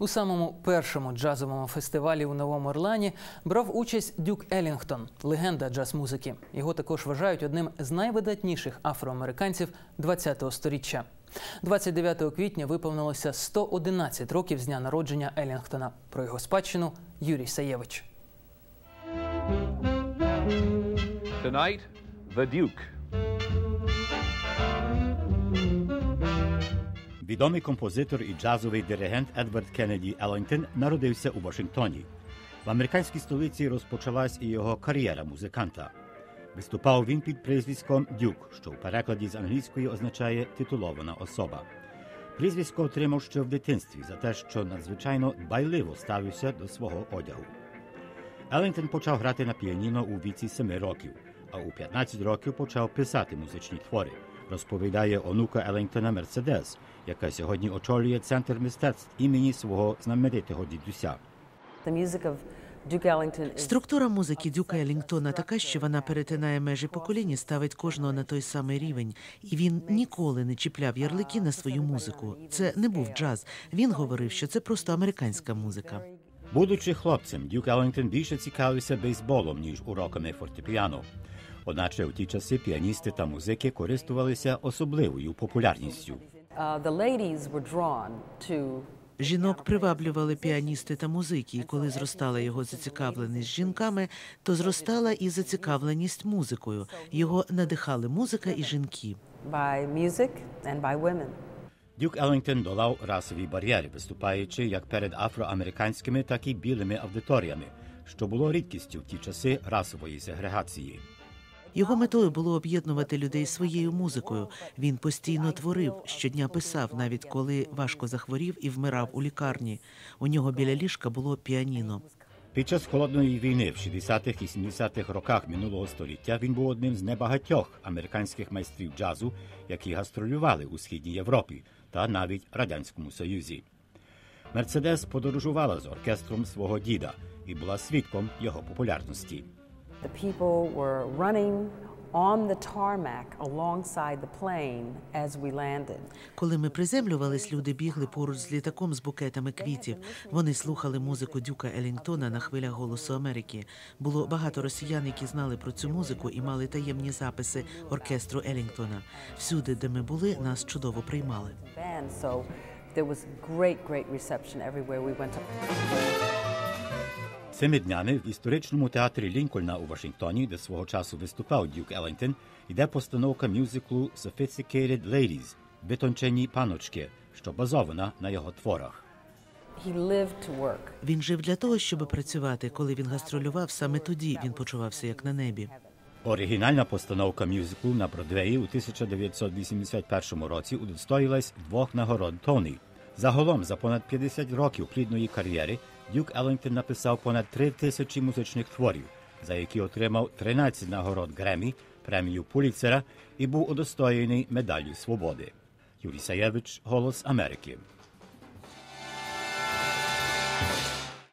У самому першому джазовому фестивалі у Новому Орлані брав участь Дюк Елінгтон, легенда джаз-музики. Його також вважають одним з найвидатніших афроамериканців ХХ століття. 29 квітня виповнилося 111 років з дня народження Елінгтона. Про його спадщину Юрій Саєвич. Tonight, The Duke. Відомий композитор і джазовий диригент Едвард Кеннеді Еллінгтон народився у Вашингтоні. В американській столиці розпочалась і його кар'єра музиканта. Виступав він під прізвиськом Дюк, що в перекладі з англійської означає титулована особа. Прізвисько отримав ще в дитинстві за те, що надзвичайно дбайливо ставився до свого одягу. Еллінгтон почав грати на піаніно у віці 7 років, а у 15 років почав писати музичні твори, розповідає онука Еллінгтона Мерседес, яка сьогодні очолює центр мистецтв імені свого знаменитого дідуся. Структура музики Дюка Елінгтона така, що вона перетинає межі поколінь і ставить кожного на той самий рівень. І він ніколи не чіпляв ярлики на свою музику. Це не був джаз. Він говорив, що це просто американська музика. Будучи хлопцем, Дюк Еллінгтон більше цікавився бейсболом, ніж уроками фортепіано. Одначе у ті часи піаністи та музики користувалися особливою популярністю. uh, Жінок приваблювали піаністи та музики, і коли зростала його зацікавленість жінками, то зростала і зацікавленість музикою. Його надихали музика і жінки. Дюк Еллінгтон долав расові бар'єри, виступаючи як перед афроамериканськими, так і білими аудиторіями, що було рідкістю в ті часи расової сегрегації. Його метою було об'єднувати людей своєю музикою. Він постійно творив, щодня писав, навіть коли важко захворів і вмирав у лікарні. У нього біля ліжка було піаніно. Під час холодної війни в 60-х і 70-х роках минулого століття він був одним з небагатьох американських майстрів джазу, які гастролювали у східній Європі та навіть радянському Союзі. Мерседес подорожувала з оркестром свого діда і була свідком його популярності. The people were running on the tarmac alongside the plane as we landed. Коли ми приземлювались, люди бігли поруч з літаком з букетами квітів. Вони слухали музику Дюка Елінгтона на хвилях голосу Америки. Було багато росіян, які знали про цю музику і мали таємні записи оркестру Елінгтона. Всюди, де ми були, нас чудово приймали. There was great, great reception everywhere we went. Цими днями в історичному театрі Лінкольна у Вашингтоні, де свого часу виступав Дюк Еллінгтон, йде постановка мюзиклу Sophisticated Ladies витончені паночки, що базована на його творах. Він жив для того, щоб працювати. Коли він гастролював, саме тоді він почувався як на небі. Оригінальна постановка мюзиклу на Бродвеї у 1981 році удостоїлась двох нагород Тоні. Загалом за понад 50 років плідної кар'єри Дюк Еллінгтон написав понад 3 тисячі музичних творів, за які отримав 13 нагород Гремі, премію Пуліцера і був удостоєний медаллю свободи. Юрій Саєвич, Голос Америки.